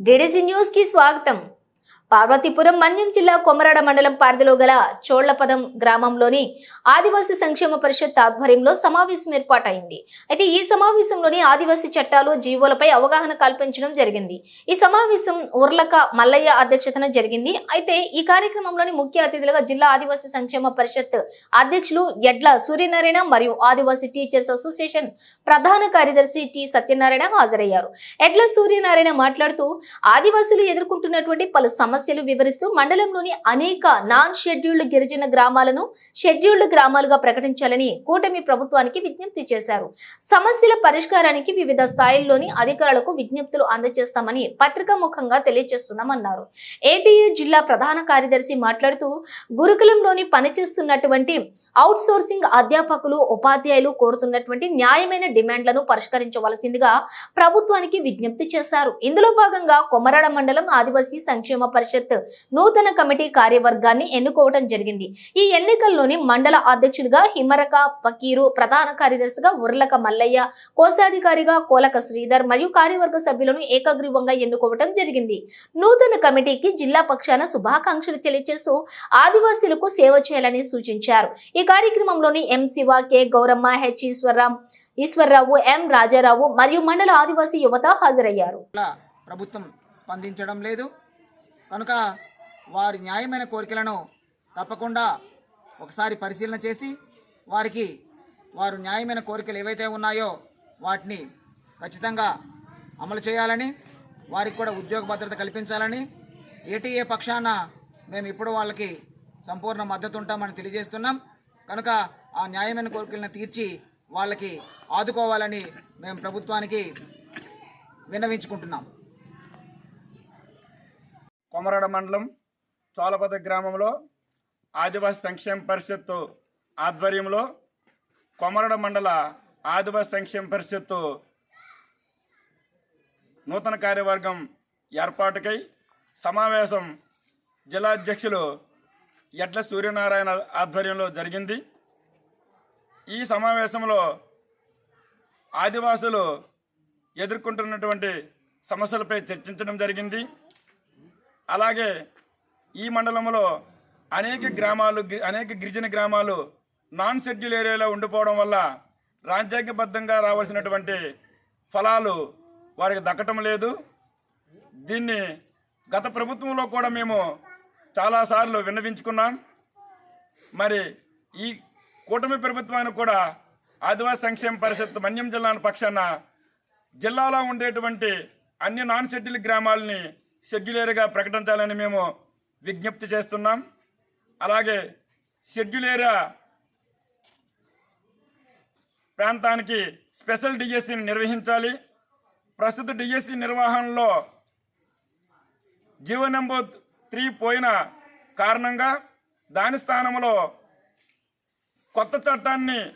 DDC news కి స్వాగతం పార్వతీపురం మన్యం జిల్లా కొమరాడ మండలం పరిధిలో గల చోళ్ళపదం గ్రామంలోని ఆదివాసీ సంక్షేమ పరిషత్ ఆధ్వర్యంలో సమావేశం ఏర్పాటైంది. అయితే ఈ సమావేశంలోని ఆదివాసీ చట్టాలు జీవోలపై అవగాహన కల్పించడం జరిగింది. ఈ సమావేశం ఉర్లక మల్లయ్య అధ్యక్షతన జరిగింది. అయితే ఈ కార్యక్రమంలోని ముఖ్య అతిథులుగా జిల్లా ఆదివాసీ సంక్షేమ పరిషత్ అధ్యక్షులు ఎడ్ల సూర్యనారాయణ మరియు ఆదివాసీ టీచర్స్ అసోసియేషన్ ప్రధాన కార్యదర్శి టి సత్యనారాయణ హాజరయ్యారు. ఎడ్ల సూర్యనారాయణ మాట్లాడుతూ ఆదివాసులు ఎదుర్కొంటున్నటువంటి పలు సమస్యలు సమస్యలు వివరిస్తూ మండలంలోని అనేక నాన్ షెడ్యూల్డ్ గిరిజన గ్రామాలను షెడ్యూల్డ్ గ్రామాలుగా ప్రకటించాలని కూటమి ప్రభుత్వానికి విజ్ఞప్తి చేశారు. సమస్యల పరిష్కారానికి వివిధ స్థాయిల్లోని అధికారులకు విజ్ఞప్తులు అందజేస్తామని పత్రికా ముఖంగా తెలియజేస్తున్నామన్నారు. ఏటీఏ జిల్లా ప్రధాన కార్యదర్శి మాట్లాడుతూ గురుకులంలోని పనిచేస్తున్నటువంటి అవుట్ సోర్సింగ్ అధ్యాపకులు ఉపాధ్యాయులు కోరుతున్నటువంటి న్యాయమైన డిమాండ్లను పరిష్కరించవలసిందిగా ప్రభుత్వానికి విజ్ఞప్తి చేశారు. ఇందులో భాగంగా కొమరాడ మండలం ఆదివాసీ సంక్షేమ పరిషత్ నూతన కమిటీ కార్యవర్గాన్ని ఎన్నుకోవడం జరిగింది. ఈ ఎన్నికల్లోని మండల అధ్యక్షుడిగా హిమరక పకీరు ప్రధాన కార్యదర్శిగా ఉర్లక మల్లయ్య కోశాధికారిగా కోలక శ్రీధర్ మరియు కార్యవర్గ సభ్యులను ఏకగ్రీవంగా ఎన్నుకోవడం జరిగింది. నూతన కమిటీకి జిల్లా పక్షాన శుభాకాంక్షలు తెలియజేస్తూ ఆదివాసీలకు సేవ చేయాలని సూచించారు. ఈ కార్యక్రమంలోని M Shiva K Gowramma H Eswararao Eswararao M Rajarao మరియు మండల ఆదివాసీ యువత హాజరయ్యారు. ప్రభుత్వం స్పందించడం లేదు. కనుక వారి న్యాయమైన కోరికలను తప్పకుండా ఒకసారి పరిశీలన చేసి వారికి వారు న్యాయమైన కోరికలు ఏవైతే ఉన్నాయో వాటిని ఖచ్చితంగా అమలు చేయాలని వారికి కూడా ఉద్యోగ భద్రత కల్పించాలని ఏటీఏ పక్షాన మేము ఇప్పుడు వాళ్ళకి సంపూర్ణ మద్దతు ఉంటామని తెలియజేస్తున్నాం. కనుక ఆ న్యాయమైన కోరికలను తీర్చి వాళ్ళకి ఆదుకోవాలని మేము ప్రభుత్వానికి విన్నవించుకుంటున్నాం. కొమరడ మండలం చోలపద గ్రామంలో ఆదివాసీ సంక్షేమ పరిషత్తు ఆధ్వర్యంలో కొమరడ మండల ఆదివాసి సంక్షేమ పరిషత్తు నూతన కార్యవర్గం ఏర్పాటుకై సమావేశం జిల్లా అధ్యక్షులు ఎడ్ల సూర్యనారాయణ ఆధ్వర్యంలో జరిగింది. ఈ సమావేశంలో ఆదివాసులు ఎదుర్కొంటున్నటువంటి సమస్యలపై చర్చించడం జరిగింది. అలాగే ఈ మండలంలో అనేక గ్రామాలు గి- అనేక గిరిజన గ్రామాలు నాన్ షెడ్యూల్ ఏరియాలో ఉండిపోవడం వల్ల రాజ్యాంగబద్ధంగా రావాల్సినటువంటి ఫలాలు వారికి దక్కటం లేదు. దీన్ని గత ప్రభుత్వంలో కూడా మేము చాలాసార్లు విన్నవించుకున్నాం. మరి ఈ కూటమి ప్రభుత్వానికి కూడా ఆదివాసీ సంక్షేమ పరిషత్ మన్యం జిల్లా పక్షాన జిల్లాలో ఉండేటువంటి అన్ని నాన్ షెడ్యూల్ గ్రామాలని షెడ్యూల్ ప్రకటించాలని మేము విజ్ఞప్తి చేస్తున్నాం. అలాగే షెడ్యూల్ ప్రాంతానికి స్పెషల్ డిఎస్సిని నిర్వహించాలి. ప్రస్తుత డిఎస్సి నిర్వహణలో జీవో నెంబర్ త్రీ పోయిన కారణంగా దాని స్థానంలో కొత్త చట్టాన్ని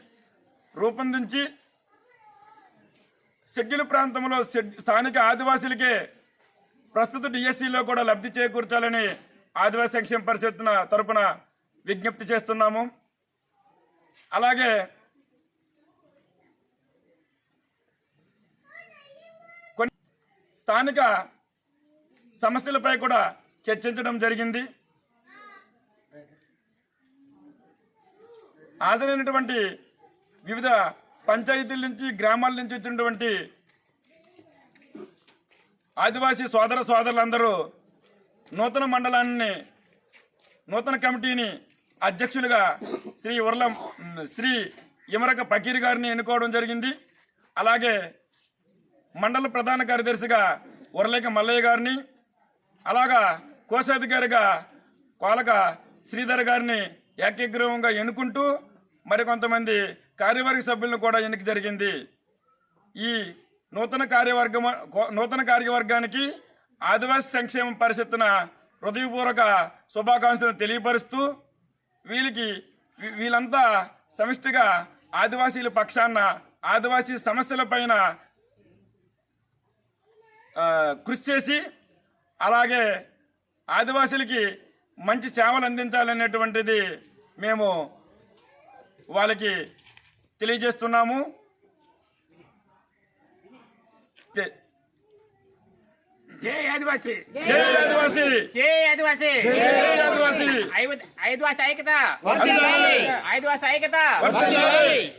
రూపొందించి షెడ్యూల్ ప్రాంతంలో షెడ్- స్థానిక ఆదివాసులకే ప్రస్తుత డిఎస్సిలో కూడా లబ్ధి చేకూర్చాలని ఆదివాసీ సంక్షేమ పరిషత్న తరపున విజ్ఞప్తి చేస్తున్నాము. అలాగే కొన్ని స్థానిక సమస్యలపై కూడా చర్చించడం జరిగింది. హాజరైనటువంటి వివిధ పంచాయతీల నుంచి గ్రామాల నుంచి వచ్చినటువంటి ఆదివాసీ సోదర సోదరులందరూ నూతన మండలాన్ని నూతన కమిటీని అధ్యక్షులుగా శ్రీ ఉర్ల శ్రీ ఇమరక పకీర్ గారిని ఎన్నుకోవడం జరిగింది. అలాగే మండల ప్రధాన కార్యదర్శిగా ఉరలేక మల్లయ్య గారిని అలాగా కోశాధికారిగా కోలక శ్రీధర్ గారిని ఏకగ్రీవంగా ఎన్నుకుంటూ మరికొంతమంది కార్యవర్గ సభ్యులను కూడా ఎన్నిక జరిగింది. ఈ నూతన కార్యవర్గం నూతన కార్యవర్గానికి ఆదివాసీ సంక్షేమ పరిషత్తున హృదయపూర్వక శుభాకాంక్షలు తెలియపరుస్తూ వీళ్ళకి వీళ్ళంతా సమిష్టిగా ఆదివాసీల పక్షాన ఆదివాసీ సమస్యలపైన పైన కృషి చేసి అలాగే ఆదివాసీలకి మంచి సేవలు అందించాలనేటువంటిది మేము వాళ్ళకి తెలియజేస్తున్నాము. జై ఆదివాసీ. జై ఆదివాసీ. జై ఆదివాసీ. జై ఆదివాసీ. ఆదివాసీ ఐక్యత. వర్ధిల్లాలి. ఆదివాసీ ఐక్యత. వర్ధిల్లాలి.